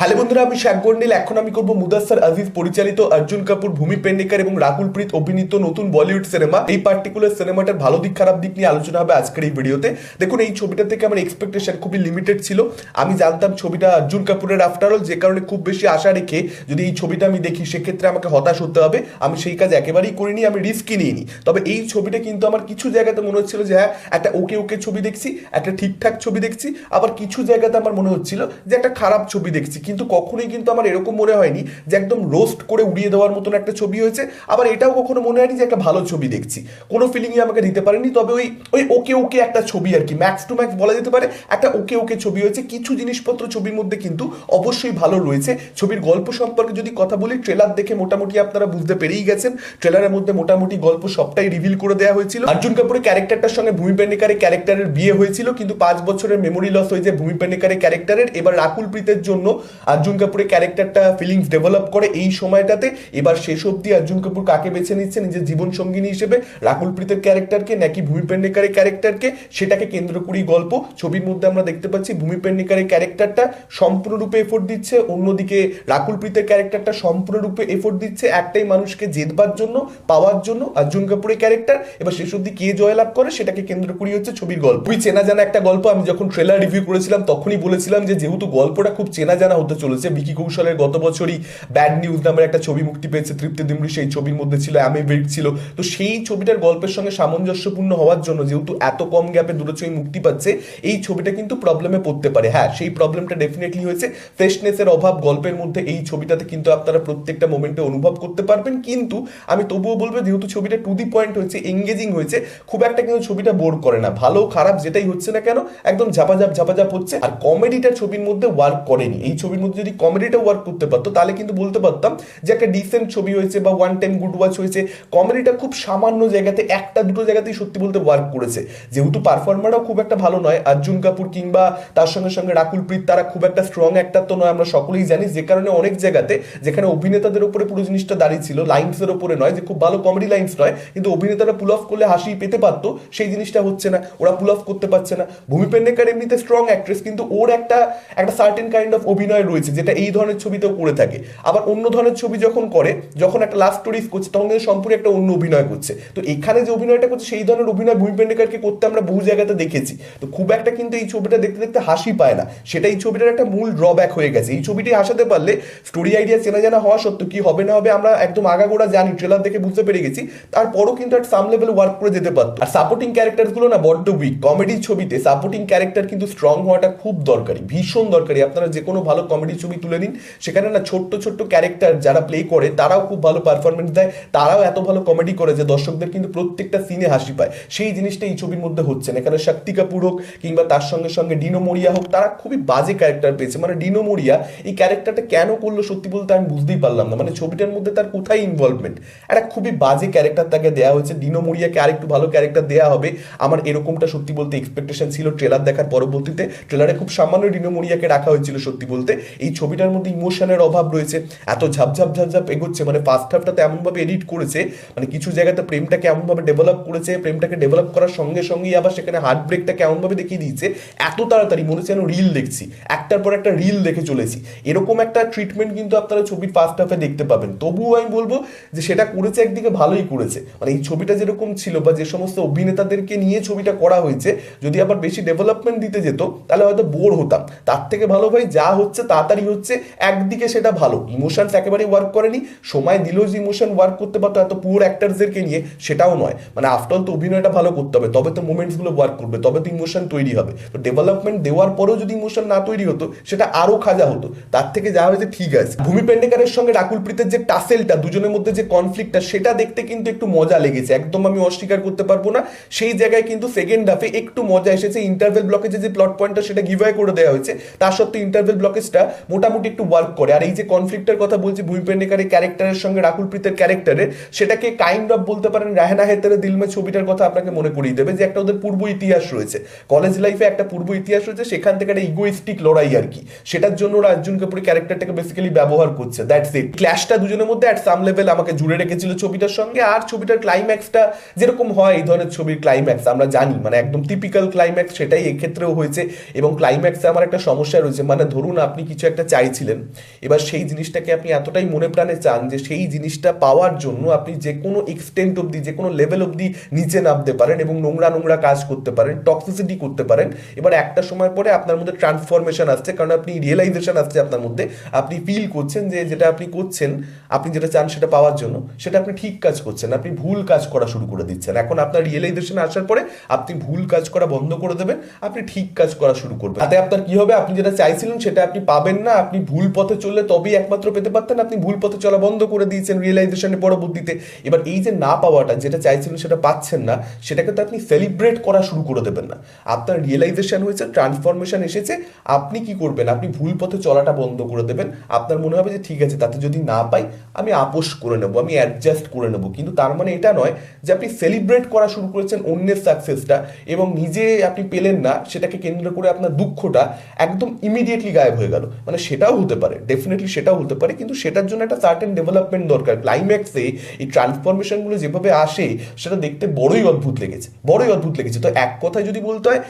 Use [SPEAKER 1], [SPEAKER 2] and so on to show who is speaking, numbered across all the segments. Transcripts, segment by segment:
[SPEAKER 1] Hello বন্ধুরা, আমি শাক গন্ডিল। এখন আমি করব মুদাস্সার আজিজ, পরিচালিত অর্জুন কাপুর, ভূমি পেন্ডেকার এবং রাকুল প্রীত অভিনীত নতুন বলিউড সিনেমা। এই পার্টিকুলার সিনেমাটার ভালো দিক, খারাপ দিক নিয়ে আলোচনা হবে আজকের এই ভিডিওতে। দেখুন, এই ছবিটা থেকে আমার এক্সপেকটেশন খুবই লিমিটেড ছিল। আমি জানতাম ছবিটা অর্জুন কাপুরের আফটার অল যে কারণে খুব বেশি আশা রেখে যদি এই ছবিটা আমি দেখি, সেক্ষেত্রে আমাকে হতাশ হতে হবে। আমি সেই কাজ একেবারেই করিনি, আমি রিস্কই নিইনি। তবে এই ছবিটা কিন্তু আমার কিছু জায়গাতে মনে হচ্ছিল যে হ্যাঁ একটা ওকে ওকে ছবি দেখছি, একটা ঠিকঠাক ছবি দেখছি। আবার কিছু জায়গাতে আমার মনে হচ্ছিল যে, একটা খারাপ ছবি দেখছি। কিন্তু কখনোই কিন্তু আমার এরকম মনে হয়নি যে একদম রোস্ট করে উড়িয়ে দেওয়ার মতন একটা ছবি হয়েছে। আবার এটাও কখনো মনে হয়নি যে একটা ভালো ছবি দেখছি। কোনো ফিলিংই আমাকে দিতে পারেনি, তবে ওই ওই ওকে ওকে একটা ছবি আর কি ম্যাক্স টু ম্যাক্স বলা যেতে পারে, একটা ওকে ওকে ছবি হয়েছে। কিছু জিনিসপত্র ছবির মধ্যে কিন্তু অবশ্যই ভালো রয়েছে। ছবির গল্প সম্পর্কে যদি কথা বলি ট্রেলার দেখে মোটামুটি আপনারা বুঝতে পেরেই গেছেন। ট্রেলারের মধ্যে মোটামুটি গল্প সবটাই রিভিল করে দেওয়া হয়েছিল। অর্জুন কাপুরের ক্যারেক্টারটার সঙ্গে ভূমি পেন্ডিকারের ক্যারেক্টারের বিয়ে হয়েছিল, কিন্তু পাঁচ বছরের মেমোরি লস হয়েছে ভূমি পেন্ডিকারের ক্যারেক্টারের এবার রাকুল প্রীতের জন্য অর্জুন কাপুরের ক্যারেক্টারটা ফিলিংস ডেভেলপ করে এই সময়টাতে। এবার শেষ অবধি অর্জুন কাপুর কাকে বেছে নিচ্ছে নিজের জীবন সঙ্গিনী হিসেবে? রাকুল প্রীতের ক্যারেক্টারকে নাকি ভূমি পেন্ডিকারের ক্যারেক্টারকে? সেটাকে কেন্দ্র করেই গল্প। ছবির মধ্যে আমরা দেখতে পাচ্ছি ভূমি পেন্ডিকারের ক্যারেক্টারটা সম্পূর্ণরূপে এফোর্ট দিচ্ছে। অন্যদিকে রাকুল প্রীতের ক্যারেক্টারটা সম্পূর্ণরূপে এফোর্ট দিচ্ছে একটাই মানুষকে জেতবার জন্য, পাওয়ার জন্য অর্জুন কাপুরের ক্যারেক্টার। এবার শেষ অবধি কে জয়লাভ করে সেটাকে কেন্দ্র করেই হচ্ছে ছবির গল্প। চেনা জানা একটা গল্প আমি যখন ট্রেলার রিভিউ করেছিলাম, তখনই বলেছিলাম যে, যেহেতু গল্পটা খুব চেনা জানা হতে চলেছে। বিকি কৌশলের গত বছরই ব্যাড নিউজ নামের একটা ছবি মুক্তি পেয়েছে। তৃপ্তি দিমরি সেই ছবির মধ্যে ছিল অ্যামে বেগ ছিল। তো সেই ছবিটার গল্পের সঙ্গে সামঞ্জস্যপূর্ণ হওয়ার জন্য যেহেতু এত কম গ্যাপে দুটো ছবি মুক্তি পাচ্ছে, এই ছবিটা কিন্তু প্রবলেমে পড়তে পারে। হ্যাঁ সেই প্রবলেমটা ডেফিনেটলি হয়েছে। ফ্রেশনেসের অভাব গল্পের মধ্যে এই ছবিটাতে কিন্তু আপনারা প্রত্যেকটা মোমেন্টে অনুভব করতে পারবেন। কিন্তু আমি তবুও বলব, যেহেতু ছবিটা টু দি পয়েন্ট হয়েছে এঙ্গেজিং হয়েছে, খুব একটা কিন্তু ছবিটা বোর করে না। ভালো, খারাপ যেটাই হচ্ছে না কেন, একদম ঝাপাঝাপ ঝাপাঝাপ হচ্ছে। আর কমেডিটা ছবির মধ্যে ওয়ার্ক করেনি। এই ছবির মধ্যে যদি কমেডিটা ওয়ার্ক করতে পারতো, তাহলে কিন্তু বলতে পারতাম যে একটা ডিসেন্ট ছবি হয়েছে বা ওয়ান টাইম গুড ওয়াচ হয়েছে কমেডিটা খুব সামান্য জায়গাতে একটা দুটো জায়গাতেই সত্যি বলতে ওয়ার্ক করেছে। যেহেতু পারফর্মারও খুব একটা ভালো নয়, অর্জুন কাপুর কিংবা তার সঙ্গে সঙ্গে রাকুল প্রীত, তারা খুব একটা স্ট্রং একটা তো নয়, আমরা সকলেই জানি, যে কারণে অনেক জায়গাতে যেখানে অভিনেতাদের উপরে পুরো জিনিসটা দাঁড়িয়ে ছিল লাইন্সের উপরে নয়, যে খুব ভালো কমেডি লাইন্স নয়, কিন্তু অভিনেতারা পুল অফ করলে হাসি পেতে পারতো, সেই জিনিসটা হচ্ছে না, ওরা পুল অফ করতে পারছে না। ভূমি পেন্ডেকার এমনিতে স্ট্রং অ্যাক্ট্রেস কিন্তু ওর একটা একটা সার্টেন কাইন্ড অফ অভিনয় রয়েছে, যেটা এই ধরনের ছবিতেও করে থাকে। আবার অন্য ধরনের ছবি যখন করে, যখন একটা লাভ স্টোরিজ করছে, তখন কিন্তু সম্পূর্ণ একটা অন্য অভিনয় করছে। তো এখানে যে অভিনয়টা করছে, সেই ধরনের অভিনয় ভূমি পেন্ডেকারকে করতে আমরা বহু জায়গাতে দেখেছি। তো খুব একটা কিন্তু এই ছবিটা দেখতে দেখতে হাসি পায় না। সেটা এই ছবিটার একটা মূল ড্রব্যাক হয়ে গেছে। এই ছবিটি হাসাতে পারলে স্টোরি আইডিয়া চেনা জানা হওয়া সত্ত্বেও কি হবে না হবে আমরা একদম আগাগোড়া জানি ট্রেলার দেখে বুঝতে পেরে গেছি। তারপরও কিন্তু একটা সাম লেভেল ওয়ার্ক করে যেতে পারতো। আর সাপোর্টিং ক্যারেক্টারগুলো না বড্ড উইক কমেডি ছবিতে সাপোর্টিং ক্যারেক্টার কিন্তু স্ট্রং হওয়াটা খুব দরকারি, ভীষণ দরকারি। আপনারা যে কোনো ভালো কমেডি ছবি তুলে নিন। সেখানে না ছোট্ট ছোট্ট ক্যারেক্টার যারা প্লে করে, তারাও খুব ভালো পারফরমেন্স দেয়। তারাও এত ভালো কমেডি করে যে দর্শকদের কিন্তু প্রত্যেকটা সিনে হাসি পায়। সেই জিনিসটা এই ছবির মধ্যে হচ্ছে না। এখানে শক্তি কাপুর হোক কিংবা তার সঙ্গে সঙ্গে ডিনো মরিয়া হোক, তারা খুবই বাজে ক্যারেক্টার পেয়েছে। মানে ডিনো মরিয়া এই ক্যারেক্টারটা কেন করল সত্যি বলতে আমি বুঝতেই পারলাম না। মানে ছবিটার মধ্যে তার কোথায় ইনভলভমেন্ট একটা খুবই বাজে ক্যারেক্টার তাকে দেওয়া হয়েছে। ডিনো মরিয়াকে আরেকটু ভালো ক্যারেক্টার দেওয়া হবে। আমার এরকমটা সত্যি বলতে এক্সপেকটেশন ছিল ট্রেলার দেখার পরবর্তীতে। ট্রেলারে খুব সামান্য ডিনো মরিয়াকে রাখা হয়েছিল সত্যি বলতে। এই ছবিটার মধ্যে ইমোশনের অভাব রয়েছে। এত ঝাপঝাপ ঝাপঝাপ এগোচ্ছে মানে ফার্স্ট হাফটাতে এমনভাবে এডিট করেছে মানে কিছু জায়গাতে প্রেমটাকে এমনভাবে ডেভেলপ করেছে, প্রেমটাকে ডেভেলপ করার সঙ্গে সঙ্গেই আবার সেখানে হার্ট ব্রেকটাকে এমনভাবে দেখিয়ে দিয়েছে। এত তাড়াতাড়ি মনে হচ্ছে যেন রিল দেখছি, একটার পর একটা রিল দেখে চলেছি। এরকম একটা ট্রিটমেন্ট কিন্তু আপনারা ছবির ফার্স্ট হাফে দেখতে পাবেন। তবুও আমি বলব যে সেটা করেছে একদিকে ভালোই করেছে। মানে এই ছবিটা যেরকম ছিল বা যে সমস্ত অভিনেতাদেরকে নিয়ে ছবিটা করা হয়েছে, যদি আবার বেশি ডেভেলপমেন্ট দিতে যেত, তাহলে হয়তো বোর হতাম। তার থেকে ভালো ভাই যা হচ্ছে তাড়াতাড়ি হচ্ছে, একদিকে সেটা ভালো। ইমোশনস একেবারেই ওয়ার্ক করেনি। সময় দিলেও যে ইমোশন ওয়ার্ক করতে পারতো এত পুয়ার অ্যাক্টার্সদেরকে নিয়ে, সেটাও নয়। মানে আফটার তো অভিনয়টা ভালো করতে হবে, তবে তো মুমেন্টসগুলো ওয়ার্ক করবে, তবে তো ইমোশন তৈরি হবে। তো ডেভেলপমেন্ট দেওয়ার পরেও যদি ইমোশন না তৈরি হতো, সেটা আরও খাজা হতো। তার থেকে যা হয়েছে ঠিক আছে। ভূমি পেন্ডেকারের সঙ্গে রাকুল প্রীতের যে টাসেলটা, দুজনের মধ্যে যে কনফ্লিক্টটা সেটা দেখতে কিন্তু একটু মজা লেগেছে। একদম আমি অস্বীকার করতে পারব না। সেই জায়গায় কিন্তু সেকেন্ড হাফে একটু মজা এসেছে। ইন্টারভেল ব্লকে যে প্লট পয়েন্টটা সেটা গিভওয়ে করে দেওয়া হয়েছে। তার সত্ত্বেও ইন্টারভেল ব্লকেজটা মোটামুটি একটু ওয়ার্ক করে। আর এই যে কনফ্লিক্টের কথা বলছি, ভূমি পেন্ডেকারের ক্যারেক্টারের সঙ্গে রাকুল প্রীতের ক্যারেক্টারের সেটাকে কাইন্ড অফ বলতে পারেন রাহেনা হেতারে দিলমে ছবিটার কথা আপনাকে মনে করিয়ে দেবে যে একটা ওদের পূর্ব ইতিহাস রয়েছে। কলেজ লাইফে একটা পূর্ব ইতিহাস রয়েছে, সেখান থেকে একটা ইগোইস্টিক লড়াই আর কি। সেটার জন্য ওরা অর্জুন কাপুরের ক্যারেক্টারটাকে বেসিক্যালি ব্যবহার করছে দ্যাটস ইট ক্ল্যাশটা দুজনের মধ্যে অ্যাট সাম লেভেল আমাকে জুড়ে রেখেছিল ছবিটার সঙ্গে, আর ছবিটার ক্লাইম্যাক্সটা যেরকম হয় এই ধরনের ছবির ক্লাইম্যাক্স আমরা জানি মানে একদম টিপিক্যাল ক্লাইম্যাক্স সেটাই এক্ষেত্রেও হয়েছে। এবং ক্লাইম্যাক্সে আমার একটা সমস্যা রয়েছে মানে ধরুন আপনি কিছু একটা চাইছিলেন, এবার সেই জিনিসটাকে আপনি এতটাই মনে প্রাণে চান যে সেই জিনিসটা পাওয়ার জন্য আপনি যে কোনো এক্সটেন্ট অবধি, যে কোনো লেভেল অবধি নিচে নামতে পারেন এবং নোংরা নোংরা কাজ করতে পারেন টক্সিসিটি করতে পারেন। এবার একটা সময় পরে আপনার মধ্যে ট্রান্সফরমেশন আসছে, কারণ আপনি রিয়েলাইজেশন আসছে আপনার মধ্যে। আপনি ফিল করছেন যে যেটা আপনি করছেন, আপনি যেটা চান সেটা পাওয়ার জন্য, সেটা আপনি ঠিক কাজ করছেন, আপনি ভুল কাজ করা শুরু করে দিচ্ছেন। এখন আপনার রিয়েলাইজেশন আসার পরে আপনি ভুল কাজ করা বন্ধ করে দেবেন, আপনি ঠিক কাজ করা শুরু করবেন। তাতে আপনার কি হবে? আপনি যেটা চাইছিলেন সেটা আপনি পাবেন না, আপনি ভুল পথে চললে তবেই একমাত্র পেতে পারতেন, আপনি ভুল পথে চলা বন্ধ করে দিয়েছেন রিয়েলাইজেশনের পরবর্তীতে এবার এই যে না পাওয়াটা, যেটা চাইছিলেন সেটা পাচ্ছেন না, সেটাকে তো আপনি সেলিব্রেট করা শুরু করে দেবেন না। আপনার রিয়েলাইজেশন হয়েছে ট্রান্সফরমেশন এসেছে, আপনি কি করবেন? আপনি ভুল পথে চলাটা বন্ধ করে দেবেন। আপনার মনে হবে যে, ঠিক আছে, তাতে যদি না পাই, আমি আপোষ করে নেব, আমি অ্যাডজাস্ট করে নেব। কিন্তু তার মানে এটা নয় যে, আপনি সেলিব্রেট করা শুরু করেছেন অন্যের সাকসেসটা এবং নিজে আপনি পেলেন না, সেটাকে কেন্দ্র করে আপনার দুঃখটা একদম ইমিডিয়েটলি গায়েব হয়ে গেল। মানে সেটাও হতে পারে। ডেফিনেটলি সেটাও হতে পারে। কিন্তু সেটার জন্য একটা সার্টেন ডেভেলপমেন্ট দরকার। ক্লাইম্যাক্সে এই ট্রান্সফরমেশনগুলো যেভাবে আসে, সেটা দেখতে বড়ই অদ্ভুত লেগেছে। বড়ই অদ্ভুত লেগেছে। তো এক কথায় যদি বলতে হয়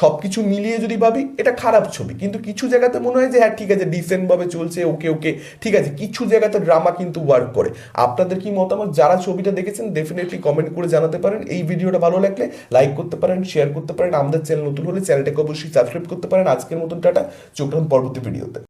[SPEAKER 1] সব কিছু মিলিয়ে যদি ভাবি, এটা খারাপ ছবি। কিন্তু কিছু জায়গাতে মনে হয় যে হ্যাঁ ঠিক আছে ডিসেন্ট ভাবে চলছে, ওকে ওকে, ঠিক আছে। কিছু জায়গাতে ড্রামা কিন্তু ওয়ার্ক করে। আপনাদের কি মতামত? যারা ছবিটা দেখেছেন ডেফিনেটলি কমেন্ট করে জানাতে পারেন। এই ভিডিওটা ভালো লাগলে লাইক করতে পারেন শেয়ার করতে পারেন। আমাদের চ্যানেল নতুন হলে চ্যানেলটাকে অবশ্যই সাবস্ক্রাইব করতে পারেন। আজকের মতন টাটা। চোখ পরবর্তী ভিডিওতে